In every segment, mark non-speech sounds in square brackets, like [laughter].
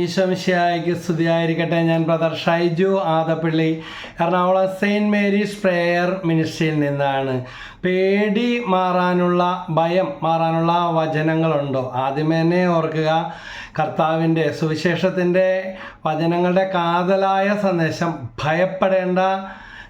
ഈശോമിശിയായിക്ക് സ്തുതിയായിരിക്കട്ടെ. ഞാൻ brother Shaiju Adappally Ernakulam saint Mary's prayer മിനിസ്ട്രിയിൽ നിന്നാണ്. പേടി മാറാനുള്ള ഭയം മാറാനുള്ള വചനങ്ങളുണ്ടോ? ആദ്യമേ തന്നെ ഓർക്കുക കർത്താവിന്റെ സുവിശേഷത്തിന്റെ വചനങ്ങളുടെ കാതലായ സന്ദേശം ഭയപ്പെടേണ്ട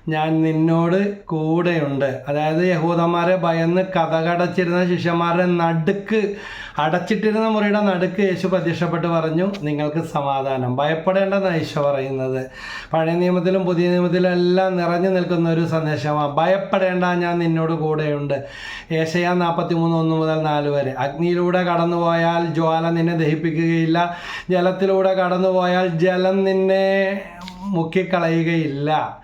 ഞാൻ നിന്നോട് കൂടെയുണ്ട്. അതായത് യഹൂദന്മാരെ ഭയന്ന് കഥകടച്ചിരുന്ന ശിഷ്യന്മാരുടെ നടുക്ക് അടച്ചിട്ടിരുന്ന മുറിയുടെ നടുക്ക് യേശു പ്രത്യക്ഷപ്പെട്ട് പറഞ്ഞു നിങ്ങൾക്ക് സമാധാനം. ഭയപ്പെടേണ്ടെന്നാണ് ഈശോ പറയുന്നത്. പഴയ നിയമത്തിലും പുതിയ നിയമത്തിലും എല്ലാം നിറഞ്ഞു നിൽക്കുന്ന ഒരു സന്ദേശമാണ് ഭയപ്പെടേണ്ട ഞാൻ നിന്നോട് കൂടെയുണ്ട്. ഏഷ്യ നാൽപ്പത്തി മൂന്ന് ഒന്ന് മുതൽ നാല് വരെ. അഗ്നിയിലൂടെ കടന്നുപോയാൽ ജ്വാല നിന്നെ ദഹിപ്പിക്കുകയില്ല. ജലത്തിലൂടെ കടന്നുപോയാൽ ജലം നിന്നെ മുക്കിക്കളയുകയില്ല.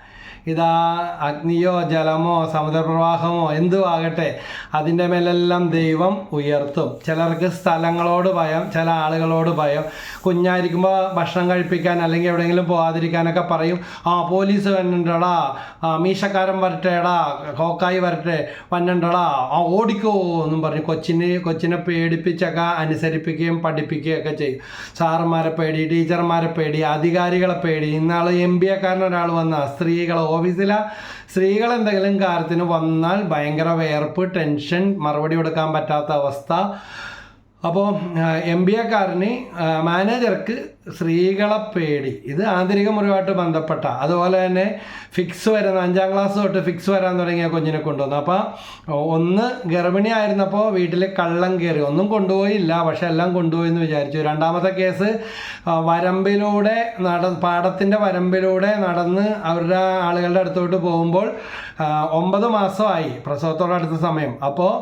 ഇതാ അഗ്നിയോ ജലമോ സമുദ്രപ്രവാഹമോ എന്തു ആകട്ടെ അതിന്റെ മേലെല്ലാം ദൈവം ഉയർത്തും. ചിലർക്ക് സ്ഥലങ്ങളോട് ഭയം ചില ആളുകളോട് ഭയം. കുഞ്ഞായിരിക്കുമ്പോൾ ഭക്ഷണം കഴിപ്പിക്കാൻ അല്ലെങ്കിൽ എവിടെയെങ്കിലും പോകാതിരിക്കാനൊക്കെ പറയും ആ പോലീസ് വന്നിട്ടടാ ആ മീശക്കാരൻ വരട്ടെടാ. കോക്കായി വരട്ടെ. വന്നിട്ടടാ ആ ഓടിക്കോ എന്നും പറഞ്ഞു കൊച്ചിനെ കൊച്ചിനെ പേടിപ്പിച്ചൊക്കെ അനുസരിപ്പിക്കുകയും പഠിപ്പിക്കുകയൊക്കെ ചെയ്യും. സാറന്മാരെ പേടി ടീച്ചർമാരെ പേടി അധികാരികളെ പേടി. ഇന്നാൾ എം ബി എക്കാരൻ ഒരാൾ വന്ന സ്ത്രീകൾ ഓഫീസിലെ സ്ത്രീകൾ എന്തെങ്കിലും കാര്യത്തിന് വന്നാൽ ഭയങ്കര വേർപ്പ് ടെൻഷൻ മറുപടി കൊടുക്കാൻ പറ്റാത്ത അവസ്ഥ. അപ്പോൾ എം ബി എക്കാരന് മാനേജർക്ക് സ്ത്രീകളെ പേടി. ഇത് ആന്തരിക മുറിവായിട്ട് ബന്ധപ്പെട്ട. അതുപോലെ തന്നെ ഫിക്സ് വരുന്ന അഞ്ചാം ക്ലാസ് തൊട്ട് ഫിക്സ് വരാൻ തുടങ്ങിയ കുഞ്ഞിനെ കൊണ്ടുവന്നു. അപ്പോൾ ഒന്ന് ഗർഭിണി ആയിരുന്നപ്പോൾ വീട്ടിൽ കള്ളം കയറി ഒന്നും കൊണ്ടുപോയില്ല പക്ഷെ എല്ലാം കൊണ്ടുപോയി എന്ന് വിചാരിച്ചു. രണ്ടാമത്തെ കേസ് വരമ്പിലൂടെ നട പാടത്തിന്റെ വരമ്പിലൂടെ നടന്ന് അവരുടെ ആളുകളുടെ അടുത്തോട്ട് പോകുമ്പോൾ ഒമ്പത് മാസമായി പ്രസവത്തോടടുത്ത സമയം. അപ്പോൾ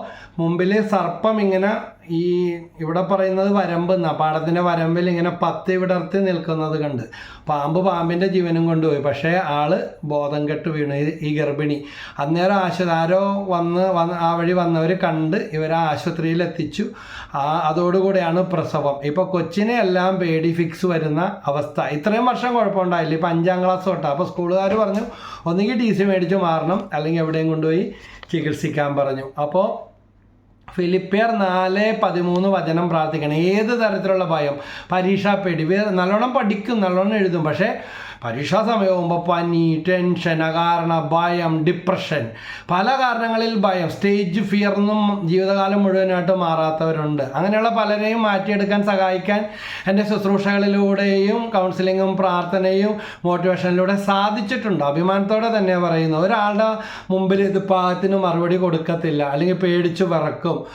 മുമ്പിൽ സർപ്പം ഇങ്ങനെ ഈ ഇവിടെ പറയുന്നത് വരമ്പ് എന്നാ പാടത്തിന്റെ വരമ്പിൽ ഇങ്ങനെ പത്തി വിടർത്തി നിൽക്കുന്നത് കണ്ട്. പാമ്പ് പാമ്പിന്റെ ജീവനും കൊണ്ടുപോയി. പക്ഷേ ആൾ ബോധം കെട്ട് വീണു. ഈ- ഗർഭിണി. അന്നേരം ആശുപത്രി വന്ന് വന്ന് ആ വഴി വന്നവർ കണ്ട് ഇവരെ ആശുപത്രിയിൽ എത്തിച്ചു. ആ അതോടുകൂടിയാണ് പ്രസവം. ഇപ്പോൾ കൊച്ചിനെ എല്ലാം പേടി ഫിക്സ് വരുന്ന അവസ്ഥ. ഇത്രയും വർഷം കുഴപ്പമുണ്ടായില്ല. ഇപ്പം അഞ്ചാം ക്ലാസ് തൊട്ടാണ് അപ്പോൾ സ്കൂളുകാർ പറഞ്ഞു ഒന്നുകിൽ ടി സി മേടിച്ച് മാറണം. അല്ലെങ്കിൽ എവിടെയും കൊണ്ടുപോയി ചികിത്സിക്കാൻ പറഞ്ഞു. അപ്പോൾ ഫിലിപ്പിയർ നാല് പതിമൂന്ന് വചനം പ്രാർത്ഥിക്കണം. ഏത് തരത്തിലുള്ള ഭയം? പരീക്ഷാ പേടി. നല്ലോണം പഠിക്കും നല്ലോണം എഴുതും. പക്ഷേ പരീക്ഷാ സമയമാകുമ്പോൾ പനി ടെൻഷൻ അകാരണ ഭയം ഡിപ്രഷൻ പല കാരണങ്ങളിൽ ഭയം. സ്റ്റേജ് ഫിയർ എന്നും ജീവിതകാലം മുഴുവനായിട്ട് മാറാത്തവരുണ്ട്. അങ്ങനെയുള്ള പലരെയും മാറ്റിയെടുക്കാൻ സഹായിക്കാൻ എന്റെ ശുശ്രൂഷകളിലൂടെയും കൗൺസിലിങ്ങും പ്രാർത്ഥനയും മോട്ടിവേഷനിലൂടെ സാധിച്ചിട്ടുണ്ട്. അഭിമാനത്തോടെ തന്നെ പറയുന്നു ഒരാളുടെ മുമ്പിൽ ഇത് പാകത്തിന് മറുപടി കൊടുക്കത്തില്ല. അല്ലെങ്കിൽ പേടിച്ചു വിറക്കും.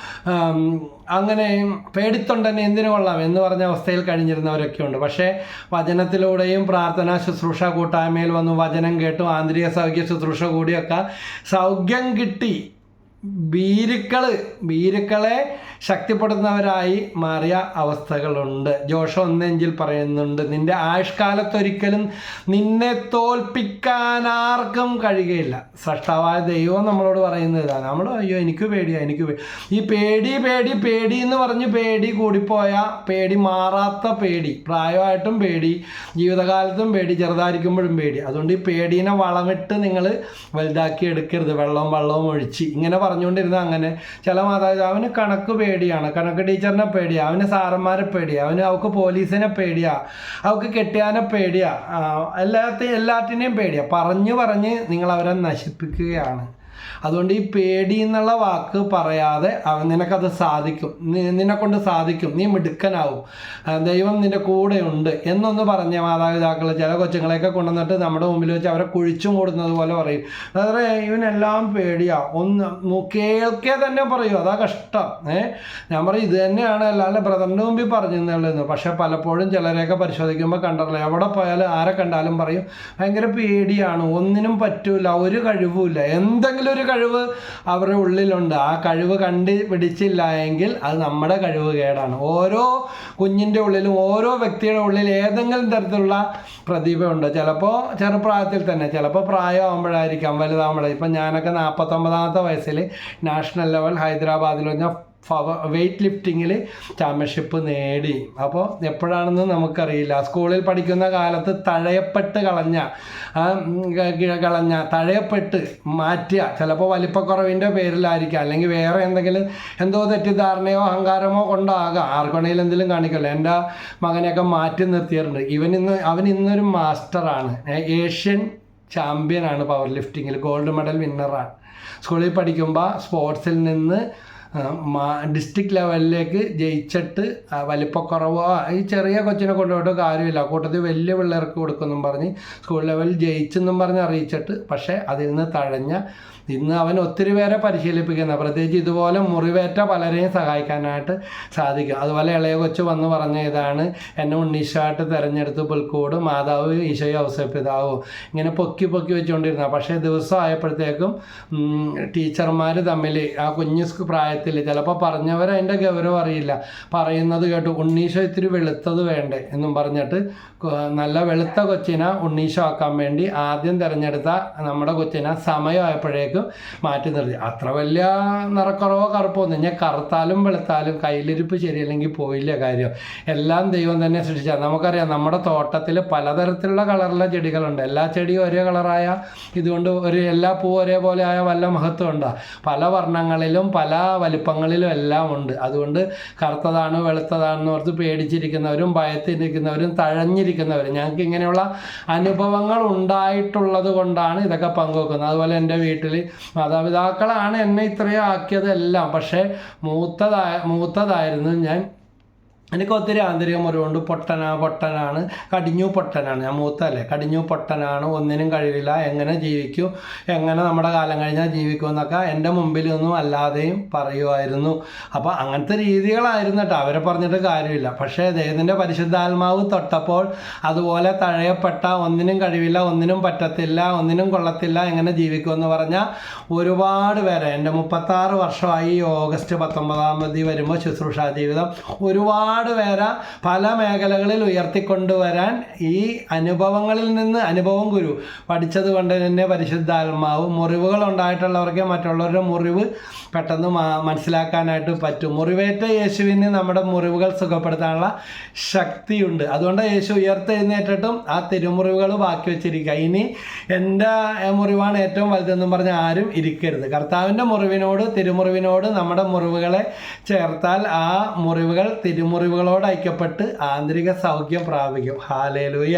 അങ്ങനെ പേടിത്തൊണ്ടെന്നെ എന്തിനു കൊള്ളാം എന്ന് പറഞ്ഞ അവസ്ഥയിൽ കഴിഞ്ഞിരുന്നവരൊക്കെ ഉണ്ട് പക്ഷേ വചനത്തിലൂടെയും പ്രാർത്ഥനാ ശുശ്രൂഷ കൂട്ടായ്മയിൽ വന്നു വചനം കേട്ടു ആന്തരിക സൗഖ്യ ശുശ്രൂഷ കൂടിയൊക്കെ സൗഖ്യം കിട്ടി. ഭീരുക്കൾ ഭീരുക്കളെ ശക്തിപ്പെടുത്തുന്നവരായി മാറിയ അവസ്ഥകളുണ്ട്. ജോഷ ഒന്നെങ്കിൽ പറയുന്നുണ്ട് നിന്റെ ആയുഷ്കാലത്തൊരിക്കലും നിന്നെ തോൽപ്പിക്കാൻ ആർക്കും കഴിയുകയില്ല. സൃഷ്ടാവായ ദൈവം നമ്മളോട് പറയുന്നത് ഇതാണ്. നമ്മൾ അയ്യോ എനിക്ക് പേടിയാ എനിക്ക് ഈ പേടി പേടി പേടി എന്ന് പറഞ്ഞ് പേടി കൂടിപ്പോയ പേടി മാറാത്ത പേടി പ്രായമായിട്ടും പേടി ജീവിതകാലത്തും പേടി ചെറുതായിരിക്കുമ്പോഴും പേടി. അതുകൊണ്ട് ഈ പേടീനെ വളമിട്ട് നിങ്ങൾ വലുതാക്കി എടുക്കരുത്. വെള്ളവും വെള്ളവും ഒഴിച്ച്. ഇങ്ങനെ പറഞ്ഞുകൊണ്ടിരുന്ന അങ്ങനെ. ചില മാതാപിതാക്കൾ അവന് കണക്ക് പേടിയാണ്. കണക്ക് ടീച്ചറിനെ പേടിയാ. അവന് സാറന്മാരെ പേടിയാ. അവന് അവക്ക് പോലീസിനെ പേടിയാ. അവക്ക് കെട്ടിയാനെ പേടിയാ. എല്ലാറ്റിനെയും പേടിയാ. പറഞ്ഞു പറഞ്ഞ് നിങ്ങൾ അവരെ നശിപ്പിക്കുകയാണ്. അതുകൊണ്ട് ഈ പേടി എന്നുള്ള വാക്ക് പറയാതെ നിനക്കത് സാധിക്കും. നിന്നെ കൊണ്ട് സാധിക്കും. നീ മിടുക്കനാവും. ദൈവം നിന്റെ കൂടെ ഉണ്ട് എന്നൊന്ന് പറഞ്ഞ മാതാപിതാക്കൾ ചില കൊച്ചുങ്ങളെയൊക്കെ കൊണ്ടുവന്നിട്ട് നമ്മുടെ മുമ്പിൽ വെച്ച് അവരെ കുഴിച്ചും കൂടുന്നത് പോലെ പറയും. അതായത് ഇവനെല്ലാം പേടിയാ. ഒന്ന് കേൾക്കെ തന്നെ പറയൂ. അതാ കഷ്ടം. ഏ? ഞാൻ പറയും ഇത് തന്നെയാണ് അല്ലാതെ ബ്രദറിന്റെ മുമ്പിൽ പറഞ്ഞെന്നുള്ളത് പക്ഷെ പലപ്പോഴും ചിലരെയൊക്കെ പരിശോധിക്കുമ്പോൾ കണ്ടല്ലോ എവിടെ പോയാലും ആരെ കണ്ടാലും പറയും. ഭയങ്കര പേടിയാണ്. ഒന്നിനും പറ്റൂല. ഒരു കഴിവുമില്ല. എന്തെങ്കിലും ഒരു കഴിവ് അവരുടെ ഉള്ളിലുണ്ട്. ആ കഴിവ് കണ്ട് പിടിച്ചില്ല എങ്കിൽ അത് നമ്മുടെ കഴിവ് കേടാണ്. ഓരോ കുഞ്ഞിന്റെ ഉള്ളിലും ഓരോ വ്യക്തിയുടെ ഉള്ളിൽ ഏതെങ്കിലും തരത്തിലുള്ള പ്രതിഭയുണ്ട്. ചിലപ്പോൾ ചെറുപ്രായത്തിൽ തന്നെ ചിലപ്പോൾ പ്രായമാകുമ്പോഴായിരിക്കാം വലുതാകുമ്പോഴേ ഇപ്പം ഞാനൊക്കെ നാൽപ്പത്തൊമ്പതാമത്തെ വയസ്സിൽ നാഷണൽ ലെവൽ ഹൈദരാബാദിൽ പറഞ്ഞാൽ വെയ്റ്റ് ലിഫ്റ്റിങ്ങിൽ ചാമ്പ്യൻഷിപ്പ് നേടി. അപ്പോൾ എപ്പോഴാണെന്ന് നമുക്കറിയില്ല. സ്കൂളിൽ പഠിക്കുന്ന കാലത്ത് തഴയപ്പെട്ട് കളഞ്ഞ കളഞ്ഞ തഴയപ്പെട്ട് മാറ്റുക ചിലപ്പോൾ വലിപ്പക്കുറവിന്റെ പേരിലായിരിക്കാം. അല്ലെങ്കിൽ വേറെ എന്തെങ്കിലും എന്തോ തെറ്റിദ്ധാരണയോ അഹങ്കാരമോ കൊണ്ടാകാം. ആർക്കൊണ്ടെങ്കിലും എന്തെങ്കിലും കാണിക്കല്ലോ. എന്റെ മകനെയൊക്കെ മാറ്റി നിർത്തിയിട്ടുണ്ട്. ഇവൻ ഇന്ന് അവൻ ഇന്നൊരു മാസ്റ്ററാണ്. ഏഷ്യൻ ചാമ്പ്യനാണ് പവർ ലിഫ്റ്റിങ്ങിൽ. ഗോൾഡ് മെഡൽ വിന്നറാണ്. സ്കൂളിൽ പഠിക്കുമ്പോൾ സ്പോർട്സിൽ നിന്ന് ഡിസ്ട്രിക്ട് ലെവലിലേക്ക് ജയിച്ചിട്ട് വലിപ്പക്കുറവോ ഈ ചെറിയ കൊച്ചിനെ കൊണ്ടുപോയിട്ട് കാര്യമില്ല. കൂട്ടത്തിൽ വലിയ പിള്ളേർക്ക് കൊടുക്കുമെന്നും പറഞ്ഞ് സ്കൂൾ ലെവലിൽ ജയിച്ചെന്നും പറഞ്ഞ് അറിയിച്ചിട്ട് പക്ഷേ അതിൽ നിന്ന് തഴഞ്ഞ ഇന്ന് അവൻ ഒത്തിരി പേരെ പരിശീലിപ്പിക്കുന്ന. പ്രത്യേകിച്ച് ഇതുപോലെ മുറിവേറ്റ പലരെയും സഹായിക്കാനായിട്ട് സാധിക്കും. അതുപോലെ ഇളയ കൊച്ചു വന്ന് പറഞ്ഞ ഇതാണ് എന്നെ ഉണ്ണീശായിട്ട് തിരഞ്ഞെടുത്ത് പുൽക്കൂട് മാതാവ് ഈശോയെ ഔസപിതാവും ഇങ്ങനെ പൊക്കി പൊക്കി വെച്ചുകൊണ്ടിരുന്ന. പക്ഷേ ദിവസം ആയപ്പോഴത്തേക്കും ടീച്ചർമാർ തമ്മിൽ ആ കുഞ്ഞു പ്രായത്തിൽ ചിലപ്പോൾ പറഞ്ഞവർ അതിന്റെ ഗൗരവം അറിയില്ല. പറയുന്നത് കേട്ടു ഉണ്ണീശോ ഇത്തിരി വെളുത്തത് വേണ്ടേ? എന്നും പറഞ്ഞിട്ട് നല്ല വെളുത്ത കൊച്ചിനെ ഉണ്ണീശോ ആക്കാൻ വേണ്ടി ആദ്യം തിരഞ്ഞെടുത്ത നമ്മുടെ കൊച്ചിനെ സമയമായപ്പോഴേക്കും മാറ്റി നിർത്തി. അത്ര വലിയ നിറക്കുറവോ കറുപ്പോ ഒന്നും ഞാൻ കറുത്താലും വെളുത്താലും കയ്യിലിരിപ്പ് ശരിയല്ലെങ്കിൽ പോയില്ല കാര്യം. എല്ലാം ദൈവം തന്നെ സൃഷ്ടിച്ചാൽ നമുക്കറിയാം നമ്മുടെ തോട്ടത്തിൽ പലതരത്തിലുള്ള കളറിലെ ചെടികളുണ്ട്. എല്ലാ ചെടിയും ഒരേ കളറായ ഇതുകൊണ്ട് ഒരു എല്ലാ പൂ ഒരേപോലെ ആയ വല്ല മഹത്വം ഉണ്ടോ? പല വർണങ്ങളിലും പല വലിപ്പങ്ങളിലും എല്ലാം ഉണ്ട്. അതുകൊണ്ട് കറുത്തതാണ് വെളുത്തതാണെന്ന് ഓർത്ത് പേടിച്ചിരിക്കുന്നവരും ഭയത്തിരിക്കുന്നവരും തഴഞ്ഞിരിക്കുന്നവരും. ഞങ്ങൾക്ക് ഇങ്ങനെയുള്ള അനുഭവങ്ങൾ ഉണ്ടായിട്ടുള്ളത് കൊണ്ടാണ് ഇതൊക്കെ പങ്കുവെക്കുന്നത്. അതുപോലെ എന്റെ വീട്ടിൽ മാതാപിതാക്കളാണ് എന്നെ ഇത്രയും ആക്കിയതെല്ലാം. പക്ഷേ മൂത്തതായ മൂത്തതായിരുന്നു ഞാൻ. എനിക്ക് ഒത്തിരി ആന്തരിക മുറിവുണ്ട് പൊട്ടനാ പൊട്ടനാണ്. കടിഞ്ഞു പൊട്ടനാണ്. ഞാൻ മൂത്തല്ലേ കടിഞ്ഞു പൊട്ടനാണ്. ഒന്നിനും കഴിവില്ല. എങ്ങനെ ജീവിക്കും? എങ്ങനെ നമ്മുടെ കാലം കഴിഞ്ഞാൽ ജീവിക്കും എന്നൊക്കെ എന്റെ മുമ്പിലൊന്നും അല്ലാതെയും പറയുമായിരുന്നു. അപ്പോൾ അങ്ങനത്തെ രീതികളായിരുന്നു കേട്ടോ. അവരെ പറഞ്ഞിട്ട് കാര്യമില്ല. പക്ഷേ ദൈവത്തിന്റെ പരിശുദ്ധാത്മാവ് തൊട്ടപ്പോൾ അതുപോലെ തഴയപ്പെട്ട ഒന്നിനും കഴിവില്ല ഒന്നിനും പറ്റത്തില്ല ഒന്നിനും കൊള്ളത്തില്ല എങ്ങനെ ജീവിക്കുമെന്ന് പറഞ്ഞാൽ ഒരുപാട് പേരെ. എന്റെ മുപ്പത്താറ് വർഷമായി ഓഗസ്റ്റ് പത്തൊമ്പതാം തീയതി വരുമ്പോൾ ശുശ്രൂഷ ജീവിതം ഒരുപാട് പേരെ പല മേഖലകളിൽ ഉയർത്തിക്കൊണ്ടുവരാൻ ഈ അനുഭവങ്ങളിൽ നിന്ന് അനുഭവം ഗുരു. പഠിച്ചത് കൊണ്ട് തന്നെ പരിശുദ്ധാത്മാവ് മുറിവുകൾ ഉണ്ടായിട്ടുള്ളവർക്ക് മറ്റുള്ളവരുടെ മുറിവ് പെട്ടെന്ന് മനസ്സിലാക്കാനായിട്ട് പറ്റും. മുറിവേറ്റ യേശുവിന് നമ്മുടെ മുറിവുകൾ സുഖപ്പെടുത്താനുള്ള ശക്തിയുണ്ട്. അതുകൊണ്ട് യേശു ഉയർത്തെഴുന്നേറ്റിട്ടും ആ തിരുമുറിവുകൾ ബാക്കി വെച്ചിരിക്കുക. ഇനി എന്റെ മുറിവാണ് ഏറ്റവും വലുതെന്നും പറഞ്ഞ് ആരും ഇരിക്കരുത്. കർത്താവിന്റെ മുറിവിനോട് തിരുമുറിവിനോട് നമ്മുടെ മുറിവുകളെ ചേർത്താൽ ആ മുറിവുകൾ തിരുമുറിവുകളോട് ഐക്യപ്പെട്ട് ആന്തരിക സൗഖ്യം പ്രാപിക്കും. ഹാലേലൂയ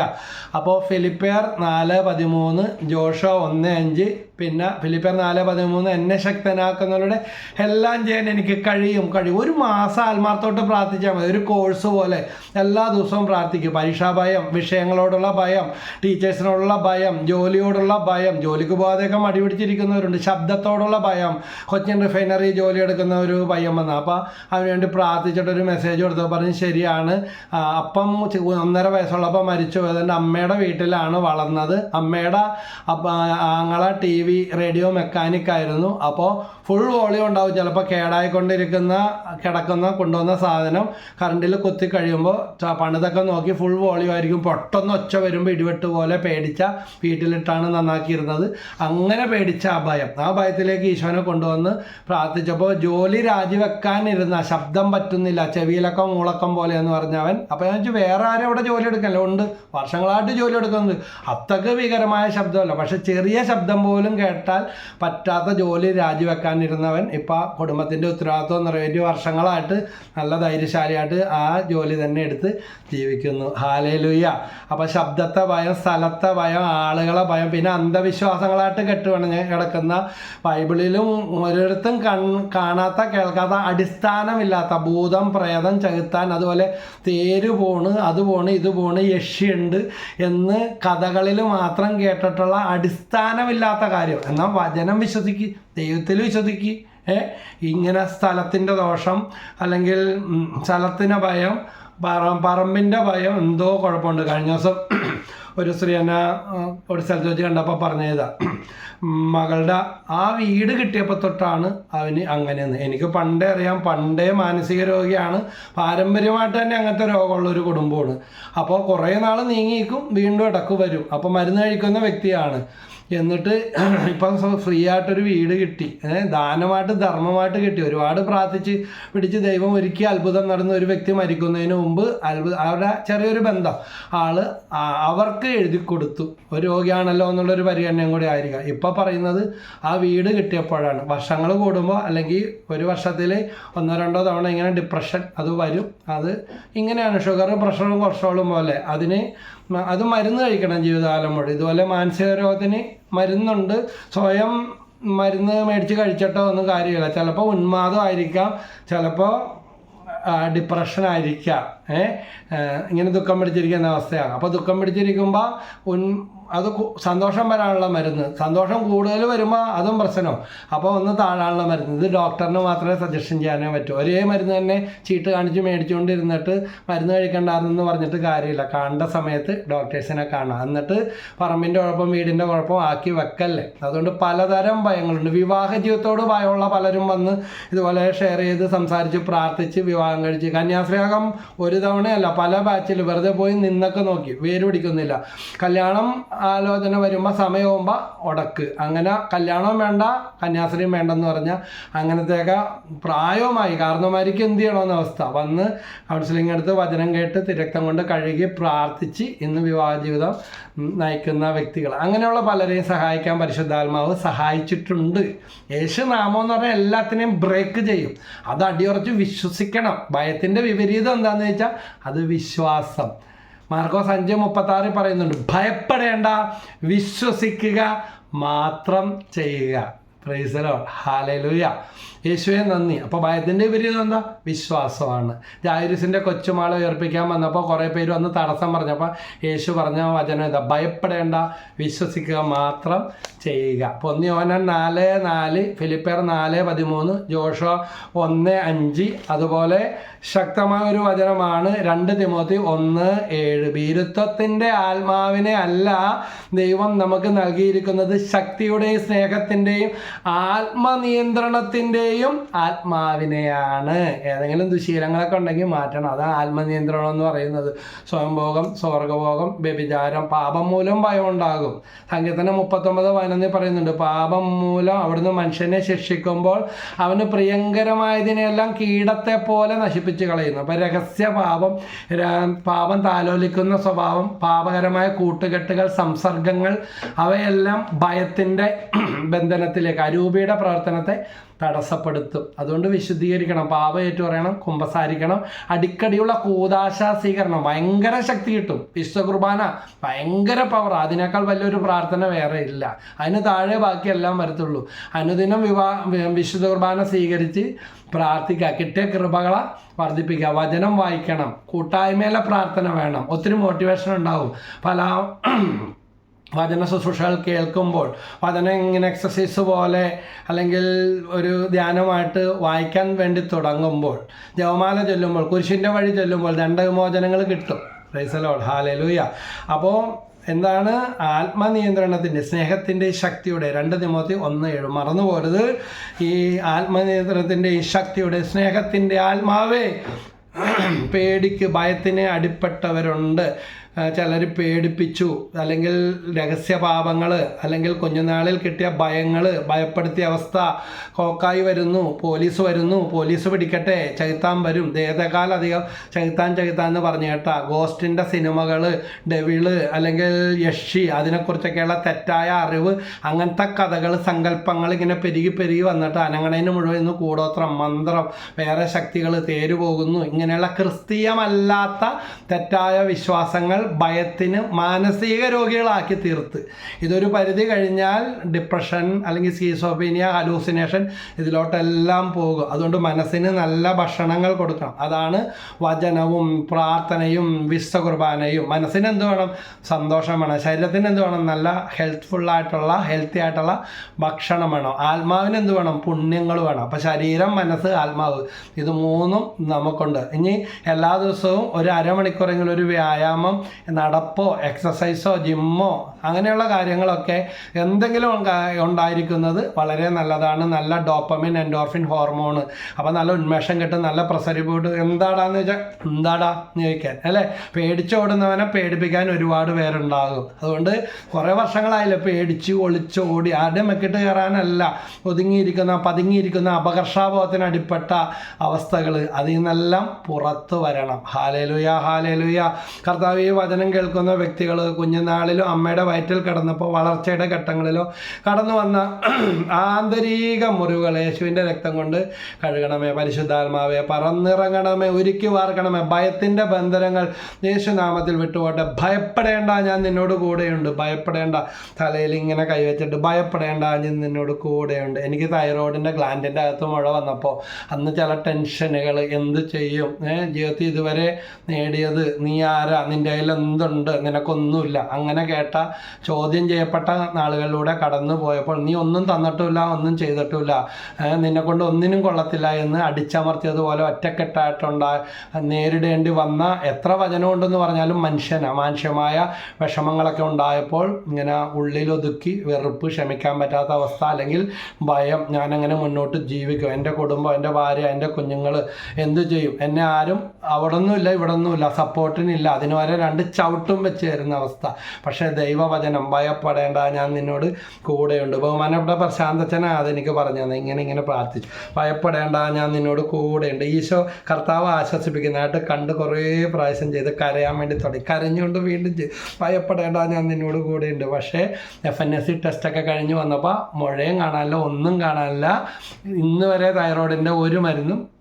അപ്പോൾ ഫിലിപ്പിയർ നാല് പതിമൂന്ന് ജോഷോ ഒന്ന് അഞ്ച് പിന്നെ ഫിലിപ്പർ നാല് പതിമൂന്ന് എന്നെ ശക്തനാക്കുന്നവരുടെ എല്ലാം ചെയ്യാൻ എനിക്ക് കഴിയും കഴിയും. ഒരു മാസം ആത്മാർത്ഥോട്ട് പ്രാർത്ഥിച്ചാൽ മതി. ഒരു കോഴ്സ് പോലെ എല്ലാ ദിവസവും പ്രാർത്ഥിക്കും. പരീക്ഷാ ഭയം വിഷയങ്ങളോടുള്ള ഭയം ടീച്ചേഴ്സിനോടുള്ള ഭയം ജോലിയോടുള്ള ഭയം ജോലിക്ക് പോകാതെയൊക്കെ മടി പിടിച്ചിരിക്കുന്നവരുണ്ട്. ശബ്ദത്തോടുള്ള ഭയം കൊച്ചിൻ റിഫൈനറി ജോലി എടുക്കുന്ന ഒരു ഭയം വന്ന. അപ്പോൾ അതിനുവേണ്ടി പ്രാർത്ഥിച്ചിട്ട് ഒരു മെസ്സേജ് കൊടുത്തു. പറഞ്ഞ് ശരിയാണ്. അപ്പം ഒന്നര വയസ്സുള്ളപ്പോൾ മരിച്ചു പോയത് എന്റെ അമ്മയുടെ വീട്ടിലാണ് വളർന്നത്. അമ്മയുടെ ആങ്ങളെ ടി വി റേഡിയോ മെക്കാനിക് ആയിരുന്നു. അപ്പോൾ ഫുൾ വോളിയം ഉണ്ടാവും. ചിലപ്പോൾ കേടായിക്കൊണ്ടിരിക്കുന്ന കിടക്കുന്ന കൊണ്ടുവന്ന സാധനം കറണ്ടിൽ കൊത്തി കഴിയുമ്പോൾ പണിതൊക്കെ നോക്കി ഫുൾ വോളിയം ആയിരിക്കും. പൊട്ടൊന്ന് ഒച്ച വരുമ്പോൾ ഇടിവെട്ട് പോലെ പേടിച്ച വീട്ടിലിട്ടാണ് നന്നാക്കിയിരുന്നത്. അങ്ങനെ പേടിച്ച ആ ഭയം. ആ ഭയത്തിലേക്ക് ഈശോനെ കൊണ്ടുവന്ന് പ്രാർത്ഥിച്ചപ്പോൾ ജോലി രാജിവെക്കാനിരുന്ന ശബ്ദം പറ്റുന്നില്ല ചെവിയിലൊക്കെ മൂളക്കം പോലെ എന്ന് പറഞ്ഞവൻ. അപ്പോൾ ഞാൻ വെച്ചാൽ വേറെ ആരും അവിടെ ജോലി എടുക്കല്ലോ? ഉണ്ട്. വർഷങ്ങളായിട്ട് ജോലി എടുക്കുന്നത്. അത്രയ്ക്ക് ഭീകരമായ ശബ്ദമല്ല. പക്ഷെ ചെറിയ ശബ്ദം പോലും കേട്ടാൽ പറ്റാത്ത ജോലി രാജിവെക്കാനിരുന്നവൻ ഇപ്പം കുടുംബത്തിന്റെ ഉത്തരവാദിത്വം നിറവേറ്റി വർഷങ്ങളായിട്ട് നല്ല ധൈര്യശാലിയായിട്ട് ആ ജോലി തന്നെ എടുത്ത് ജീവിക്കുന്നു. ഹാലേലുയ്യ അപ്പോൾ ശബ്ദത്തെ ഭയം സ്ഥലത്തെ ഭയം ആളുകളെ ഭയം പിന്നെ അന്ധവിശ്വാസങ്ങളായിട്ട് കെട്ടുപണഞ്ഞ് കിടക്കുന്ന ബൈബിളിലും ഓരോരുത്തും കൺ കാണാത്ത കേൾക്കാത്ത അടിസ്ഥാനമില്ലാത്ത ഭൂതം പ്രേതം ചകുത്താൻ അതുപോലെ തേര് പോണ് അത് പോണ് ഇത് പോണ് യക്ഷിയുണ്ട് എന്ന് കഥകളിൽ മാത്രം കേട്ടിട്ടുള്ള അടിസ്ഥാനമില്ലാത്ത കാര്യം. എന്നാൽ വചനം വിശ്വസിക്കും ദൈവത്തിൽ വിശ്വസിക്ക്. ഏ? ഇങ്ങനെ സ്ഥലത്തിന്റെ ദോഷം അല്ലെങ്കിൽ സ്ഥലത്തിന്റെ ഭയം പറ പറമ്പിന്റെ ഭയം എന്തോ കുഴപ്പമുണ്ട്. കഴിഞ്ഞ ദിവസം [clears throat] ഒരു സ്ത്രീ എന്നെ ഒരു സ്ഥലത്ത് വെച്ച് കണ്ടപ്പോൾ പറഞ്ഞതാ മകളുടെ ആ വീട് കിട്ടിയപ്പോൾ തൊട്ടാണ് അവന് അങ്ങനെയെന്ന്. എനിക്ക് പണ്ടേ അറിയാം പണ്ടേ മാനസിക രോഗിയാണ്. പാരമ്പര്യമായിട്ട് തന്നെ അങ്ങനത്തെ രോഗമുള്ള ഒരു കുടുംബമാണ്. അപ്പോൾ കുറേ നാൾ നീങ്ങിക്കും വീണ്ടും ഇടയ്ക്ക് വരും. അപ്പോൾ മരുന്ന് കഴിക്കുന്ന വ്യക്തിയാണ്. എന്നിട്ട് ഇപ്പം ഫ്രീ ആയിട്ടൊരു വീട് കിട്ടി. ദാനമായിട്ട് ധർമ്മമായിട്ട് കിട്ടി. ഒരുപാട് പ്രാർത്ഥിച്ച് പിടിച്ച് ദൈവം ഒരുക്കി അത്ഭുതം നടന്ന ഒരു വ്യക്തി മരിക്കുന്നതിന് മുമ്പ് അത്ഭുത അവരുടെ ചെറിയൊരു ബന്ധം. ആൾ അവർക്ക് എഴുതി കൊടുത്തു. ഒരു രോഗിയാണല്ലോ എന്നുള്ളൊരു പരിഗണനയും കൂടി ആയിരിക്കാം. ഇപ്പം പറയുന്നത് ആ വീട് കിട്ടിയപ്പോഴാണ്. വർഷങ്ങൾ കൂടുമ്പോൾ അല്ലെങ്കിൽ ഒരു വർഷത്തിൽ ഒന്നോ രണ്ടോ തവണ ഇങ്ങനെ ഡിപ്രഷൻ അത് വരും. അത് ഇങ്ങനെയാണ്. ഷുഗർ പ്രഷറും കൊളസ്ട്രോളും പോലെ. അതിന് അത് മരുന്ന് കഴിക്കണം ജീവിതകാലം മുഴുവൻ. ഇതുപോലെ മാനസിക രോഗത്തിന് മരുന്നുണ്ട്. സ്വയം മരുന്ന് മേടിച്ച് കഴിച്ചിട്ടോ ഒന്നും കാര്യമില്ല. ചിലപ്പോൾ ഉന്മാദമായിരിക്കാം ചിലപ്പോൾ ഡിപ്രഷൻ ആയിരിക്കാം. ഏഹ് ഇങ്ങനെ ദുഃഖം പിടിച്ചിരിക്കുന്ന അവസ്ഥയാണ്. അപ്പോൾ ദുഃഖം പിടിച്ചിരിക്കുമ്പോൾ ഉൻ അത് സന്തോഷം വരാനുള്ള മരുന്ന്. സന്തോഷം കൂടുതൽ വരുമ്പോൾ അതും പ്രശ്നം. അപ്പോൾ ഒന്ന് താഴാനുള്ള മരുന്ന്. ഇത് ഡോക്ടറിന് മാത്രമേ സജഷൻ ചെയ്യാനേ പറ്റൂ. ഒരേ മരുന്ന് തന്നെ ചീട്ട് കാണിച്ച് മേടിച്ചുകൊണ്ടിരുന്നിട്ട് മരുന്ന് കഴിക്കണ്ടെന്ന് പറഞ്ഞിട്ട് കാര്യമില്ല. കാണേണ്ട സമയത്ത് ഡോക്ടേഴ്സിനെ കാണാം. എന്നിട്ട് പറമ്പിന്റെ കുഴപ്പം വീടിന്റെ കുഴപ്പം ആക്കി വെക്കല്ലേ? അതുകൊണ്ട് പലതരം ഭയങ്ങളുണ്ട്. വിവാഹ ജീവിതത്തോട് ഭയമുള്ള പലരും വന്ന് ഇതുപോലെ ഷെയർ ചെയ്ത് സംസാരിച്ച് പ്രാർത്ഥിച്ച് വിവാഹം കഴിച്ച്. കന്യാസ്ത്രീയാകം ഒരു തവണയല്ല. പല ബാച്ചിൽ വെറുതെ പോയി നിന്നൊക്കെ നോക്കി. വേര് പിടിക്കുന്നില്ല. കല്യാണം ആലോചന വരുമ്പോൾ സമയമാകുമ്പോൾ ഉടക്ക് അങ്ങനെ കല്യാണവും വേണ്ട കന്യാസ്ത്രീയും വേണ്ടെന്ന് പറഞ്ഞാൽ അങ്ങനത്തെയൊക്കെ പ്രായവുമായി. കാരണവന്മാർക്ക് എന്ത് ചെയ്യണമെന്ന അവസ്ഥ. വന്ന് കൗൺസിലിംഗ് എടുത്ത് വചനം കേട്ട് തിരക്തം കൊണ്ട് കഴുകി പ്രാർത്ഥിച്ച് ഇന്ന് വിവാഹ ജീവിതം നയിക്കുന്ന വ്യക്തികൾ അങ്ങനെയുള്ള പലരെയും സഹായിക്കാൻ പരിശുദ്ധാത്മാവ് സഹായിച്ചിട്ടുണ്ട്. യേശു നാമം എന്ന് പറഞ്ഞാൽ എല്ലാത്തിനെയും ബ്രേക്ക് ചെയ്യും. അത് അടിയുറച്ച് വിശ്വസിക്കണം. ഭയത്തിന്റെ വിപരീതം എന്താണെന്ന് വെച്ചാൽ അത് വിശ്വാസം. മാർക്കോസ് അഞ്ച് മുപ്പത്തി പറയുന്നുണ്ട് ഭയപ്പെടേണ്ട വിശ്വസിക്കുക മാത്രം ചെയ്യുക. പ്രൈസലോ ഹാലലുയ യേശുവെ നന്ദി. അപ്പോൾ ഭയത്തിന്റെ വിപരീതം എന്താ വിശ്വാസമാണ് ജായുസിന്റെ കൊച്ചുമാളെ ഉയർപ്പിക്കാൻ വന്നപ്പോൾ കുറേ പേര് വന്ന് തടസ്സം പറഞ്ഞപ്പോൾ യേശു പറഞ്ഞ വചനം ഇതാ ഭയപ്പെടേണ്ട വിശ്വസിക്കുക മാത്രം ചെയ്യുക. അപ്പോൾ ഒന്ന് യോഹന്നാൻ നാല് നാല് ഫിലിപ്പേർ നാല് പതിമൂന്ന് ജോഷോ ഒന്ന് അഞ്ച് അതുപോലെ ശക്തമായ ഒരു വചനമാണ് രണ്ട് തിമോത്തി ഒന്ന് ഏഴ്. ഭീരുത്വത്തിന്റെ ആത്മാവിനെ അല്ല ദൈവം നമുക്ക് നൽകിയിരിക്കുന്നത് ശക്തിയുടെയും സ്നേഹത്തിന്റെയും ആത്മനിയന്ത്രണത്തിന്റെയും ആത്മാവിനെയാണ്. ഏതെങ്കിലും ദുശീലങ്ങളൊക്കെ ഉണ്ടെങ്കിൽ മാറ്റണം. അതാണ് ആത്മനിയന്ത്രണം എന്ന് പറയുന്നത്. സ്വയംഭോഗം സ്വർഗഭോഗം വ്യഭിചാരം പാപം മൂലം ഭയം ഉണ്ടാകും. സങ്കീർത്തനം മുപ്പത്തൊമ്പത് പതിനൊന്നിൽ പറയുന്നുണ്ട് പാപം മൂലം അവിടുന്ന് മനുഷ്യനെ ശിക്ഷിക്കുമ്പോൾ അവന് പ്രിയങ്കരമായതിനെല്ലാം കീടത്തെ പോലെ നശിപ്പിച്ച് കളയുന്നു. അപ്പം രഹസ്യ പാപം പാപം താലോലിക്കുന്ന സ്വഭാവം പാപകരമായ കൂട്ടുകെട്ടുകൾ സംസർഗങ്ങൾ അവയെല്ലാം ഭയത്തിന്റെ [clears throat] ബന്ധനത്തിലേക്ക് അരൂപിയുടെ പ്രവർത്തനത്തെ തടസ്സപ്പെടുത്തും. അതുകൊണ്ട് വിശുദ്ധീകരിക്കണം പാപ ഏറ്റു പറയണം കുമ്പസാരിക്കണം അടിക്കടിയുള്ള കൂതാശ സ്വീകരണം ഭയങ്കര ശക്തി കിട്ടും. വിശ്വ കുർബാന ഭയങ്കര പവർ അതിനേക്കാൾ വലിയൊരു പ്രാർത്ഥന വേറെ ഇല്ല. അതിന് താഴെ ബാക്കിയെല്ലാം വരത്തുള്ളൂ. അനുദിനം വിവാ വി- വിശുദ്ധ കുർബാന സ്വീകരിച്ച് പ്രാർത്ഥിക്കുക. കിട്ടിയ കൃപകളെ വർദ്ധിപ്പിക്കുക. വചനം വായിക്കണം. കൂട്ടായ്മയിലെ പ്രാർത്ഥന വേണം. ഒത്തിരി മോട്ടിവേഷൻ ഉണ്ടാവും. പല വചന ശുശ്രൂഷകൾ കേൾക്കുമ്പോൾ വചനം ഇങ്ങനെ എക്സസൈസ് പോലെ അല്ലെങ്കിൽ ഒരു ധ്യാനമായിട്ട് വായിക്കാൻ വേണ്ടി തുടങ്ങുമ്പോൾ ജവമാല ചൊല്ലുമ്പോൾ കുരിശിന്റെ വഴി ചൊല്ലുമ്പോൾ രണ്ട് ദണ്ഡവിമോചനങ്ങൾ കിട്ടും. റൈസലോൾ ഹാലലൂയ അപ്പോൾ എന്താണ്? ആത്മനിയന്ത്രണത്തിന്റെ സ്നേഹത്തിന്റെ ശക്തിയുടെ രണ്ട് നിമോത്തി ഒന്ന് ഏഴ്. മറന്നു പോരുത്. ഈ ആത്മനിയന്ത്രണത്തിന്റെ ഈ ശക്തിയുടെ സ്നേഹത്തിന്റെ ആത്മാവേ പേടിക്ക് ഭയത്തിന് അടിപ്പെട്ടവരുണ്ട്. ചിലർ പേടിപ്പിച്ചു അല്ലെങ്കിൽ രഹസ്യ പാപങ്ങൾ അല്ലെങ്കിൽ കുഞ്ഞുനാളിൽ കിട്ടിയ ഭയങ്ങൾ ഭയപ്പെടുത്തിയ അവസ്ഥ കോക്കായി വരുന്നു പോലീസ് വരുന്നു പോലീസ് പിടിക്കട്ടെ ചൈത്താൻ വരും ദേഹത്തെക്കാലധികം ചൈത്താൻ ചൈത്താൻ എന്ന് പറഞ്ഞു കേട്ടാ. ഗോസ്റ്റിന്റെ സിനിമകൾ ഡെവിൾ അല്ലെങ്കിൽ യക്ഷി അതിനെക്കുറിച്ചൊക്കെയുള്ള തെറ്റായ അറിവ് അങ്ങനത്തെ കഥകൾ സങ്കല്പങ്ങൾ ഇങ്ങനെ പെരുകി പെരുകി വന്നിട്ട്. അനങ്ങണേന് മുഴുവൻ ഇന്ന് കൂടോത്രം മന്ത്രം വേറെ ശക്തികൾ തേരുപോകുന്നു. ഇങ്ങനെയുള്ള ക്രിസ്തീയമല്ലാത്ത തെറ്റായ വിശ്വാസങ്ങൾ ഭയത്തിന് മാനസിക രോഗികളാക്കി തീർത്ത്. ഇതൊരു പരിധി കഴിഞ്ഞാൽ ഡിപ്രഷൻ അല്ലെങ്കിൽ സീസോപീനിയ ഹലൂസിനേഷൻ ഇതിലോട്ടെല്ലാം പോകും. അതുകൊണ്ട് മനസ്സിന് നല്ല ഭക്ഷണങ്ങൾ കൊടുക്കണം. അതാണ് വചനവും പ്രാർത്ഥനയും വിശ്വ കുർബാനയും മനസ്സിന് എന്ത് വേണം? സന്തോഷം വേണം. ശരീരത്തിന് എന്ത് വേണം? നല്ല ഹെൽത്ത്ഫുള്ളായിട്ടുള്ള ഹെൽത്തി ആയിട്ടുള്ള ഭക്ഷണം വേണം. ആത്മാവിന് എന്ത് വേണം? പുണ്യങ്ങൾ വേണം. അപ്പം ശരീരം മനസ്സ് ആത്മാവ് ഇത് മൂന്നും നമുക്കുണ്ട്. ഇനി എല്ലാ ദിവസവും ഒരു അരമണിക്കൂറെങ്കിലും ഒരു വ്യായാമം നടപ്പോ എക്സസൈസോ ജിമ്മോ അങ്ങനെയുള്ള കാര്യങ്ങളൊക്കെ എന്തെങ്കിലും ഉണ്ടായിരിക്കുന്നത് വളരെ നല്ലതാണ്. നല്ല ഡോപ്പമിൻ എൻഡോർഫിൻ ഹോർമോണ് അപ്പോൾ നല്ല ഉന്മേഷം കിട്ടും നല്ല പ്രസരിപ്പോട്ട് എന്താടാന്ന് വെച്ചാൽ എന്താടാ എന്ന് ചോദിക്കാൻ അല്ലേ? പേടിച്ചോടുന്നവനെ പേടിപ്പിക്കാൻ ഒരുപാട് പേരുണ്ടാകും. അതുകൊണ്ട് കുറേ വർഷങ്ങളായില്ലേ പേടിച്ച് ഒളിച്ചോടി ആരുടെ മെക്കിട്ട് കയറാനല്ല. ഒതുങ്ങിയിരിക്കുന്ന പതുങ്ങിയിരിക്കുന്ന അപകർഷാബോധത്തിന് അടിപ്പെട്ട അവസ്ഥകൾ അതിൽ നിന്നെല്ലാം പുറത്തു വരണം. Hallelujah hallelujah. കർത്താവ് ഈ വചനം കേൾക്കുന്ന വ്യക്തികൾ കുഞ്ഞുനാളിലും അമ്മയുടെ വയറ്റിൽ കടന്നപ്പോൾ വളർച്ചയുടെ ഘട്ടങ്ങളിലോ കടന്നു വന്ന [clears throat] ആന്തരിക മുറിവുകൾ യേശുവിന്റെ രക്തം കൊണ്ട് കഴുകണമേ പരിശുദ്ധാത്മാവെ പറന്നിറങ്ങണമേ ഒരുക്കി വാർക്കണമേ. ഭയത്തിന്റെ ബന്ധനങ്ങൾ യേശുനാമത്തിൽ വിട്ടുപോട്ടെ. ഭയപ്പെടേണ്ട ഞാൻ നിന്നോട് കൂടെയുണ്ട്. ഭയപ്പെടേണ്ട തലയിൽ ഇങ്ങനെ കൈവച്ചിട്ട് ഭയപ്പെടേണ്ട ഞാൻ നിന്നോട് കൂടെയുണ്ട്. എനിക്ക് തൈറോയിഡിന്റെ ഗ്ലാൻഡിന്റെ അകത്ത് മുഴ വന്നപ്പോൾ അന്ന് ചില ടെൻഷനുകൾ എന്ത് ചെയ്യും? ജീവിതത്തിൽ ഇതുവരെ നേടിയത് നീ ആരാ? നിന്റെ കയ്യിൽ എന്തുണ്ട്? നിനക്കൊന്നുമില്ല. അങ്ങനെ കേട്ട ചോദ്യം ചെയ്യപ്പെട്ട നാളുകളിലൂടെ കടന്നു പോയപ്പോൾ നീ ഒന്നും തന്നിട്ടുമില്ല ഒന്നും ചെയ്തിട്ടുമില്ല. ഏ, നിന്നെ കൊണ്ട് ഒന്നിനും കൊള്ളത്തില്ല എന്ന് അടിച്ചമർത്തിയതുപോലെ ഒറ്റക്കെട്ടായിട്ടുണ്ടാ നേരിടേണ്ടി വന്ന എത്ര വചനമുണ്ടെന്ന് പറഞ്ഞാലും മനുഷ്യന മാനുഷ്യമായ വിഷമങ്ങളൊക്കെ ഉണ്ടായപ്പോൾ ഇങ്ങനെ ഉള്ളിലൊതുക്കി വെറുപ്പ് ക്ഷമിക്കാൻ പറ്റാത്ത അവസ്ഥ അല്ലെങ്കിൽ ഭയം ഞാനങ്ങനെ മുന്നോട്ട് ജീവിക്കും. എന്റെ കുടുംബം എന്റെ ഭാര്യ എന്റെ കുഞ്ഞുങ്ങൾ എന്തു ചെയ്യും? എന്നെ ആരും അവിടെ ഒന്നുമില്ല ഇവിടെ ഒന്നുമില്ല സപ്പോർട്ടിനില്ല. അതിന് വരെ രണ്ട് ചവിട്ടും വെച്ച് തരുന്ന അവസ്ഥ. പക്ഷേ ദൈവവചനം ഭയപ്പെടേണ്ട ഞാൻ നിന്നോട് കൂടെയുണ്ട്. ബഹുമാനപ്പെട്ട പ്രശാന്തച്ചനാ അതെനിക്ക് പറഞ്ഞു തന്നെ. ഇങ്ങനെ ഇങ്ങനെ പ്രാർത്ഥിച്ചു. ഭയപ്പെടേണ്ട ഞാൻ നിന്നോട് കൂടെയുണ്ട്. ഈശോ കർത്താവ് ആശ്വസിപ്പിക്കുന്നതായിട്ട് കണ്ട് കുറേ പ്രാവശ്യം ചെയ്ത് കരയാൻ വേണ്ടി തുടങ്ങി. കരഞ്ഞുകൊണ്ട് വീണ്ടും ഭയപ്പെടേണ്ട ഞാൻ നിന്നോട് കൂടെയുണ്ട്. പക്ഷേ എഫ് എൻ എസ് സി ടെസ്റ്റൊക്കെ കഴിഞ്ഞ് വന്നപ്പോൾ മുഴയും കാണാനില്ല ഒന്നും കാണാനില്ല. ഇന്ന് വരെ തൈറോയിഡിന്റെ ഒരു മരുന്നും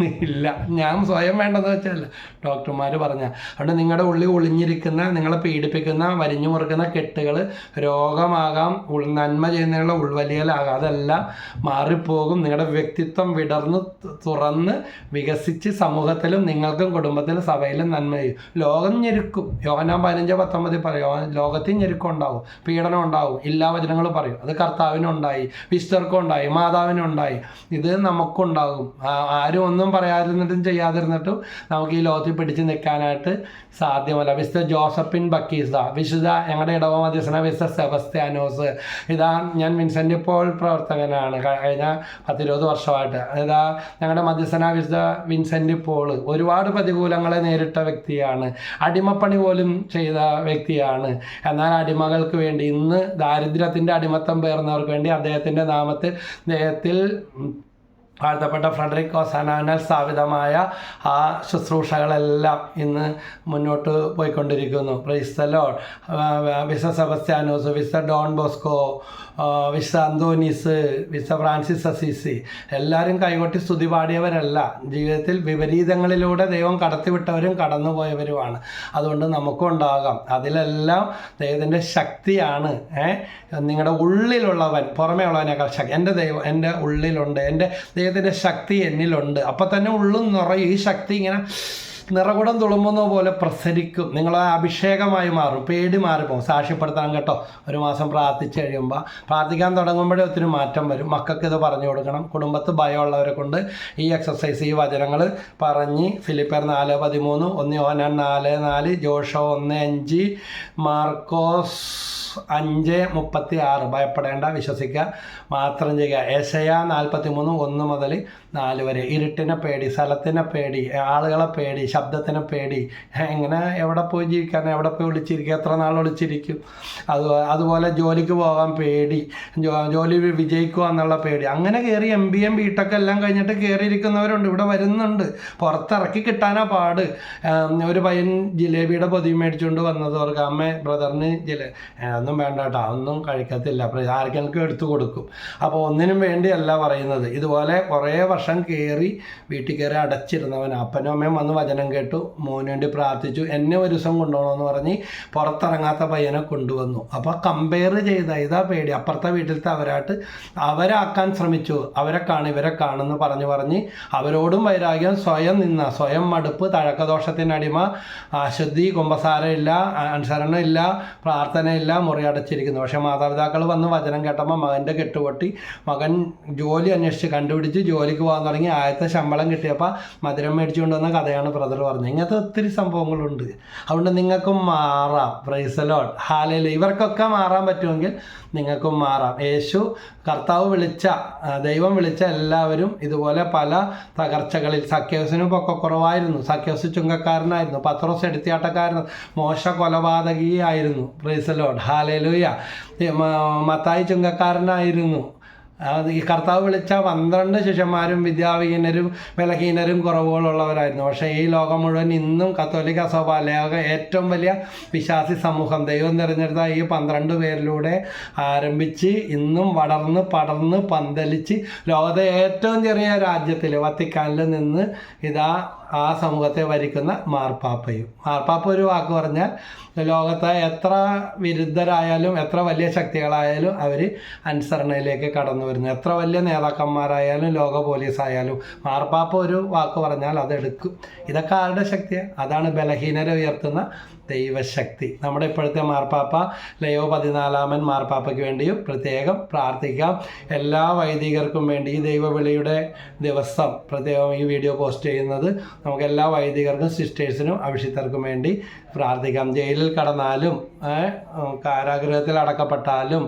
ഇല്ല ഞാൻ സ്വയം വേണ്ടെന്ന് വെച്ചല്ല ഡോക്ടർമാർ പറഞ്ഞ അതുകൊണ്ട് നിങ്ങളുടെ ഉള്ളിൽ ഒളിഞ്ഞിരിക്കുന്ന നിങ്ങളെ പീഡിപ്പിക്കുന്ന വരിഞ്ഞു മുറുക്കുന്ന കെട്ടുകൾ രോഗമാകാം ഉൾ നന്മ ചെയ്യുന്നതിനുള്ള ഉൾവലിയലാകാം. അതെല്ലാം മാറിപ്പോകും. നിങ്ങളുടെ വ്യക്തിത്വം വിടർന്ന് തുറന്ന് വികസിച്ച് സമൂഹത്തിലും നിങ്ങൾക്കും കുടുംബത്തിലും സഭയിലും നന്മ ചെയ്യും. ലോകം ഞെരുക്കും. യോഹനാൻ പതിനഞ്ചോ പത്തൊമ്പതിൽ പറയും ലോകത്തിൽ ഞെരുക്കം ഉണ്ടാവും പീഡനം ഉണ്ടാവും. എല്ലാ വചനങ്ങൾ പറയും. അത് കർത്താവിനുണ്ടായി വിശ്വർക്കും ഉണ്ടായി മാതാവിനുണ്ടായി ഇത് നമുക്കുണ്ടാകും. ആ- ആരും ഒന്നും പറയാതിരുന്നിട്ടും ചെയ്യാതിരുന്നിട്ടും നമുക്ക് ഈ ലോകത്തിൽ പിടിച്ചു നിൽക്കാനായിട്ട് സാധ്യമല്ല. വിശുദ്ധ ജോസഫിൻ ബക്കീസ വിശുദ്ധ ഞങ്ങളുടെ ഇടവ മധ്യസ്ഥന വിശുദ്ധ സെബസ്ത്യാനോസ്. ഇതാ ഞാൻ വിൻസെന്റ് ഇപ്പോൾ പ്രവർത്തകനാണ് കഴിഞ്ഞ പത്തിരുപത് വർഷമായിട്ട്. ഇതാ ഞങ്ങളുടെ മധ്യസ്ഥന വിശുദ്ധ വിൻസെന്റ് പോൾ ഒരുപാട് പ്രതികൂലങ്ങളെ നേരിട്ട വ്യക്തിയാണ്. അടിമപ്പണി പോലും ചെയ്ത വ്യക്തിയാണ്. എന്നാൽ അടിമകൾക്ക് വേണ്ടി ഇന്ന് ദാരിദ്ര്യത്തിന്റെ അടിമത്തം പേർന്നവർക്ക് വേണ്ടി അദ്ദേഹത്തിന്റെ നാമത്തിൽ അദ്ദേഹത്തിൽ വാഴ്ത്തപ്പെട്ട ഫ്രെഡറിക്കോ ഓസാനാൽ സ്ഥാപിതമായ ആ ശുശ്രൂഷകളെല്ലാം ഇന്ന് മുന്നോട്ട് പോയിക്കൊണ്ടിരിക്കുന്നു. പ്രൈസ്തലോ വിസ സെബസ്ത്യാനോസ് വിസ ഡോൺ ബോസ്കോ വിസ അന്തോനീസ് വിസ ഫ്രാൻസിസ് അസീസി എല്ലാവരും കൈകൊട്ടി സ്തുതി പാടിയവരല്ല. ജീവിതത്തിൽ വിപരീതങ്ങളിലൂടെ ദൈവം കടത്തിവിട്ടവരും കടന്നുപോയവരുമാണ്. അതുകൊണ്ട് നമുക്കും ഉണ്ടാകാം. അതിലെല്ലാം ദൈവത്തിന്റെ ശക്തിയാണ്. നിങ്ങളുടെ ഉള്ളിലുള്ളവൻ പുറമേ ഉള്ളവനേക്കാൾ ശക്തി. എന്റെ ദൈവം എന്റെ ഉള്ളിലുണ്ട്. എന്റെ ദൈവത്തിന്റെ ശക്തി എന്നിലുണ്ട്. അപ്പം തന്നെ ഉള്ളും നിറയും. ഈ ശക്തി ഇങ്ങനെ നിറകുടം തുളുമ്പുന്ന പോലെ പ്രസരിക്കും. നിങ്ങൾ അഭിഷേകമായി മാറും. പേടി മാറിപ്പോകും. സാക്ഷ്യപ്പെടുത്താൻ കേട്ടോ. ഒരു മാസം പ്രാർത്ഥിച്ച് കഴിയുമ്പോൾ പ്രാർത്ഥിക്കാൻ തുടങ്ങുമ്പോഴേ ഒത്തിരി മാറ്റം വരും. മക്കൾക്ക് ഇത് പറഞ്ഞു കൊടുക്കണം. കുടുംബത്ത് ഭയമുള്ളവരെ കൊണ്ട് ഈ എക്സസൈസ് ഈ വചനങ്ങൾ പറഞ്ഞ് ഫിലിപ്പർ നാല് പതിമൂന്ന് ഒന്ന് യോഹനാൻ നാല് നാല് ജോഷോ ഒന്ന് അഞ്ച് മാർക്കോസ് അഞ്ച് മുപ്പത്തി ആറ് ഭയപ്പെടേണ്ട വിശ്വസിക്കുക. മാത്രം ചെയ്യുക. ഏശയ നാൽപ്പത്തി മൂന്ന് ഒന്ന് മുതൽ നാല് വരെ. ഇരുട്ടിനെ പേടി സ്ഥലത്തിനെ പേടി ആളുകളെ പേടി ശബ്ദത്തിനെ പേടി. എങ്ങനെ എവിടെ പോയി ജീവിക്കാൻ എവിടെ പോയി ഒളിച്ചിരിക്കുക എത്ര നാൾ ഒളിച്ചിരിക്കും? അത് അതുപോലെ ജോലിക്ക് പോകാൻ പേടി. ജോലി വിജയിക്കുക എന്നുള്ള പേടി. അങ്ങനെ കയറി എം ബി എം ബിടെക് എല്ലാം കഴിഞ്ഞിട്ട് കയറിയിരിക്കുന്നവരുണ്ട്. ഇവിടെ വരുന്നുണ്ട്. പുറത്തിറക്കി കിട്ടാനാ പാട്. ഒരു പയ്യൻ ജിലേബിയുടെ പൊതി മേടിച്ചുകൊണ്ട് വന്നത് അവർക്ക് അമ്മ ബ്രദറിന് ജില ഒന്നും വേണ്ട കേട്ടോ. ഒന്നും കഴിക്കത്തില്ല. ആർക്കെങ്കിലും എടുത്തു കൊടുക്കും. അപ്പോൾ ഒന്നിനും വേണ്ടിയല്ല പറയുന്നത്. ഇതുപോലെ കുറേ വർഷം കയറി വീട്ടിൽ കയറി അടച്ചിരുന്നവൻ അപ്പനും അമ്മയും വന്ന് വചനം കേട്ടു മോന് വേണ്ടി പ്രാർത്ഥിച്ചു എന്നെ ഒരു ദിവസം കൊണ്ടുപോകണമെന്ന് പറഞ്ഞ് പുറത്തിറങ്ങാത്ത പയ്യനെ കൊണ്ടുവന്നു. അപ്പോൾ കമ്പയർ ചെയ്ത ഇതാ പേടി. അപ്പുറത്തെ വീട്ടിലത്തെ അവരായിട്ട് അവരാക്കാൻ ശ്രമിച്ചു. അവരെ കാണും ഇവരെ കാണുമെന്ന് പറഞ്ഞ് പറഞ്ഞ് അവരോടും വൈരാഗ്യം സ്വയം നിന്ന സ്വയം മടുപ്പ് തഴക്കദോഷത്തിനടിമ അശുദ്ധി കുംഭസാരമില്ല അനുസരണമില്ല പ്രാർത്ഥനയില്ല മുറി അടച്ചിരിക്കുന്നു. പക്ഷേ മാതാപിതാക്കൾ വന്ന് വചനം കേട്ടപ്പോൾ മകന്റെ കെട്ടുപൊട്ടി മകൻ ജോലി അന്വേഷിച്ച് കണ്ടുപിടിച്ച് ജോലിക്ക് പോകാൻ തുടങ്ങി. ആദ്യത്തെ ശമ്പളം കിട്ടിയപ്പോൾ മധുരം മേടിച്ചുകൊണ്ടുവന്ന കഥയാണ് കഥയാണ് ബ്രദർ പറഞ്ഞു ഇങ്ങനത്തെ ഒത്തിരി സംഭവങ്ങളുണ്ട്. അതുകൊണ്ട് നിങ്ങൾക്കും മാറാം. പ്രൈസലോൺ ഹാലയിൽ ഇവർക്കൊക്കെ മാറാൻ പറ്റുമെങ്കിൽ നിങ്ങൾക്കും മാറാം. യേശു കർത്താവ് വിളിച്ച ദൈവം വിളിച്ച എല്ലാവരും ഇതുപോലെ പല തകർച്ചകളിൽ സഖ്യോസിനും ഒക്കെ കുറവായിരുന്നു. സഖ്യോസ് ചുങ്കക്കാരനായിരുന്നു. പത്രോസ് എടുത്തിയാട്ടക്കാരൻ മോശ കൊലപാതകിയായിരുന്നു. പ്രൈസലോട്ട് ഹാലയിലൂയ മത്തായി ചുങ്കക്കാരനായിരുന്നു. ഈ കർത്താവ് വിളിച്ച പന്ത്രണ്ട് ശിഷ്യന്മാരും വിദ്യാവിഹീനരും ബലഹീനരും കുറവുകളുള്ളവരായിരുന്നു. പക്ഷേ ഈ ലോകം മുഴുവൻ ഇന്നും കത്തോലിക്ക സഭ ലോക ഏറ്റവും വലിയ വിശ്വാസി സമൂഹം. ദൈവം തിരഞ്ഞെടുത്ത ഈ പന്ത്രണ്ട് പേരിലൂടെ ആരംഭിച്ച് ഇന്നും വളർന്ന് പടർന്ന് പന്തലിച്ച് ലോകത്തെ ഏറ്റവും ചെറിയ രാജ്യത്തിൽ വത്തിക്കാനിൽ നിന്ന് ഇതാ ആ സമൂഹത്തെ ഭരിക്കുന്ന മാർപ്പാപ്പയും. മാർപ്പാപ്പ ഒരു വാക്ക് പറഞ്ഞാൽ ലോകത്തെ എത്ര വിരുദ്ധരായാലും എത്ര വലിയ ശക്തികളായാലും അവർ അനുസരണയിലേക്ക് കടന്നു വരുന്നു. എത്ര വലിയ നേതാക്കന്മാരായാലും ലോക പോലീസ് ആയാലും മാർപ്പാപ്പ ഒരു വാക്ക് പറഞ്ഞാൽ അതെടുക്കും. ഇതൊക്കെ ആരുടെ ശക്തിയാണ് അതാണ് ബലഹീനരെ ഉയർത്തുന്ന ദൈവശക്തി. നമ്മുടെ ഇപ്പോഴത്തെ മാർപ്പാപ്പ ലയോ പതിനാലാമൻ മാർപ്പാപ്പയ്ക്ക് വേണ്ടിയും പ്രത്യേകം പ്രാർത്ഥിക്കാം. എല്ലാ വൈദികർക്കും വേണ്ടി ഈ ദൈവവിളിയുടെ ദിവസം പ്രത്യേകം ഈ വീഡിയോ പോസ്റ്റ് ചെയ്യുന്നത് നമുക്ക് എല്ലാ വൈദികർക്കും സിസ്റ്റേഴ്സിനും അഭിഷിക്തർക്കും വേണ്ടി പ്രാർത്ഥിക്കാം. ജയിലിൽ കടന്നാലും കാരാഗ്രഹത്തിൽ അടക്കപ്പെട്ടാലും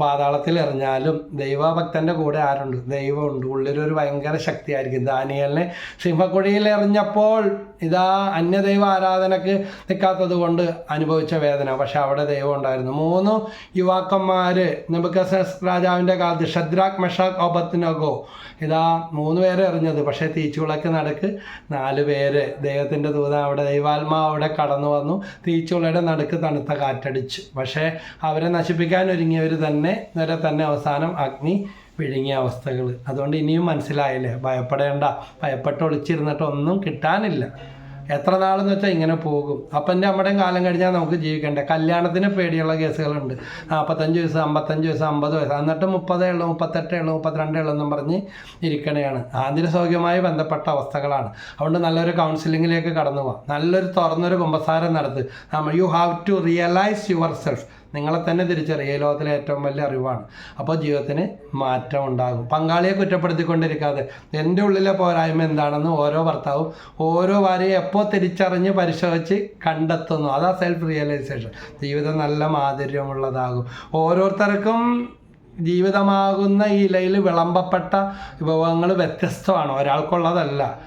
പാതാളത്തിൽ എറിഞ്ഞാലും ദൈവഭക്തന്റെ കൂടെ ആരുണ്ട്? ദൈവമുണ്ട്. ഉള്ളിലൊരു ഭയങ്കര ശക്തിയായിരിക്കും. ദാനിയലിനെ സിംഹക്കുഴിയിൽ എറിഞ്ഞപ്പോൾ ഇതാ അന്യദൈവ ആരാധനക്ക് നിൽക്കാത്തത് കൊണ്ട് അനുഭവിച്ച വേദന. പക്ഷെ അവിടെ ദൈവം ഉണ്ടായിരുന്നു. മൂന്ന് യുവാക്കന്മാര് നെബുക്കസസ് രാജാവിന്റെ കാലത്ത് ഷദ്രാഖ് മെഷാഖ് ഒബത്തിനഗോ ഇതാ മൂന്ന് പേരെ എറിഞ്ഞത്. പക്ഷേ തീച്ചുളക്ക് നടുക്ക് നാല് പേര്. ദൈവത്തിന്റെ ദൂത അവിടെ ദൈവാത്മാവ് അവിടെ കടന്നു വന്നു. തീച്ചുളയുടെ നടുക്ക് തണുത്ത കാറ്റടിച്ചു. പക്ഷേ അവരെ നശിപ്പിക്കാൻ ഒരുങ്ങിയവർ തന്നെ വരെ തന്നെ അവസാനം അഗ്നി വിഴുങ്ങിയ അവസ്ഥകൾ അതുകൊണ്ട് ഇനിയും മനസ്സിലായില്ലേ? ഭയപ്പെടേണ്ട. ഭയപ്പെട്ട് ഒളിച്ചിരുന്നിട്ട് ഒന്നും കിട്ടാനില്ല. എത്ര നാളെന്ന് വെച്ചാൽ ഇങ്ങനെ പോകും. അപ്പന്റെ അമ്മയുടെയും കാലം കഴിഞ്ഞാൽ നമുക്ക് ജീവിക്കണ്ടേ? കല്യാണത്തിന് പേടിയുള്ള കേസുകളുണ്ട്. നാൽപ്പത്തഞ്ച് വയസ്സ് അമ്പത്തഞ്ച് വയസ്സ് അമ്പത് വയസ്സ് എന്നിട്ട് മുപ്പതേ ഉള്ളൂ മുപ്പത്തെട്ടേ ഉള്ളൂ മുപ്പത്തിരണ്ടേ ഉള്ളൂ എന്നും പറഞ്ഞ് ഇരിക്കണയാണ്. ആന്തരിക സൗഖ്യമായി ബന്ധപ്പെട്ട അവസ്ഥകളാണ്. അതുകൊണ്ട് നല്ലൊരു കൗൺസിലിങ്ങിലേക്ക് കടന്നു പോകാം നല്ലൊരു തുറന്നൊരു കുമ്പസാരം നടത്ത്. നമ്മൾ you have to realise yourself നിങ്ങളെ തന്നെ തിരിച്ചറിയുക ലോകത്തിലെ ഏറ്റവും വലിയ അറിവാണ്. അപ്പോൾ ജീവിതത്തിന് മാറ്റം ഉണ്ടാകും. പങ്കാളിയെ കുറ്റപ്പെടുത്തിക്കൊണ്ടിരിക്കാതെ എന്റെ ഉള്ളിലെ പോരായ്മ എന്താണെന്ന് ഓരോ ഭർത്താവും ഓരോ ഭാര്യയും എപ്പോൾ തിരിച്ചറിഞ്ഞ് പരിശോധിച്ച് കണ്ടെത്തുന്നു. അതാ സെൽഫ് റിയലൈസേഷൻ ജീവിതം നല്ല മാധുര്യമുള്ളതാകും. ഓരോരുത്തർക്കും ജീവിതമാകുന്ന ഈ ഇലയിൽ വിളമ്പപ്പെട്ട വിഭവങ്ങൾ വ്യത്യസ്തമാണ്. ഒരാൾക്കുള്ളതല്ല.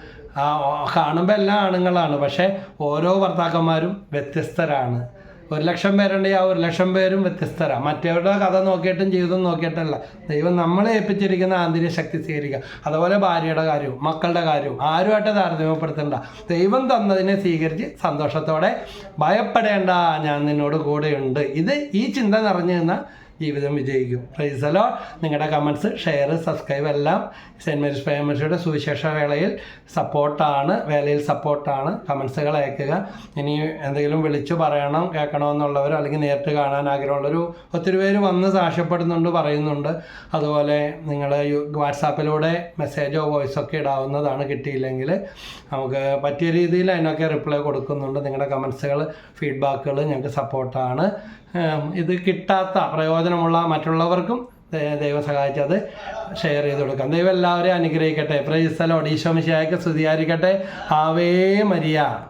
കാണുമ്പോൾ എല്ലാ ആണുങ്ങളാണ്. പക്ഷേ ഓരോ ഭർത്താക്കന്മാരും വ്യത്യസ്തരാണ്. ഒരു ലക്ഷം പേരുണ്ടെങ്കിൽ ആ ഒരു ലക്ഷം പേരും വ്യത്യസ്തരാണ് മറ്റവരുടെ കഥ നോക്കിയിട്ടും ജീവിതം നോക്കിയിട്ടല്ല ദൈവം നമ്മളെ ഏൽപ്പിച്ചിരിക്കുന്ന ആന്തരിക ശക്തി സ്വീകരിക്കുക. അതുപോലെ ഭാര്യയുടെ കാര്യവും മക്കളുടെ കാര്യവും ആരുമായിട്ട് താരതമ്യപ്പെടുത്തണ്ട. ദൈവം തന്നതിനെ സ്വീകരിച്ച് സന്തോഷത്തോടെ ഭയപ്പെടേണ്ട ഞാൻ നിന്നോട് കൂടെയുണ്ട്. ഇത് ഈ ചിന്ത നിറഞ്ഞു നിന്ന ജീവിതം വിജയിക്കും. പ്രൈസലോ നിങ്ങളുടെ കമൻസ് ഷെയർ സബ്സ്ക്രൈബ് എല്ലാം സെന്റ് മേരീസ് ഫാമിലിയുടെ സുവിശേഷ വേളയിൽ സപ്പോർട്ടാണ് വേലയിൽ സപ്പോർട്ടാണ് കമൻസുകൾ അയക്കുക. ഇനി എന്തെങ്കിലും വിളിച്ചു പറയണം കേൾക്കണമെന്നുള്ളവരോ അല്ലെങ്കിൽ നേരിട്ട് കാണാൻ ആഗ്രഹമുള്ളൊരു ഒത്തിരി പേര് വന്ന് സാക്ഷ്യപ്പെടുന്നുണ്ട് പറയുന്നുണ്ട്. അതുപോലെ നിങ്ങൾ വാട്സാപ്പിലൂടെ മെസ്സേജോ വോയിസോ ഒക്കെ ഇടാവുന്നതാണ് കിട്ടിയില്ലെങ്കിൽ നമുക്ക് പറ്റിയ രീതിയിൽ അതിനൊക്കെ റിപ്ലൈ കൊടുക്കുന്നുണ്ട്. നിങ്ങളുടെ കമൻസുകൾ ഫീഡ്ബാക്കുകൾ ഞങ്ങൾക്ക് സപ്പോർട്ടാണ് ഇത് കിട്ടാത്ത പ്രയോജനമുള്ള മറ്റുള്ളവർക്കും ദൈവം സഹായിച്ച് അത് ഷെയർ ചെയ്ത് കൊടുക്കാം. ദൈവം എല്ലാവരെയും അനുഗ്രഹിക്കട്ടെ. പ്രൈസ് സ്ഥലം പ്രൈസലോട് ഈശോമിശിയായ്ക്ക് സ്തുതിയായിരിക്കട്ടെ. Ave Maria.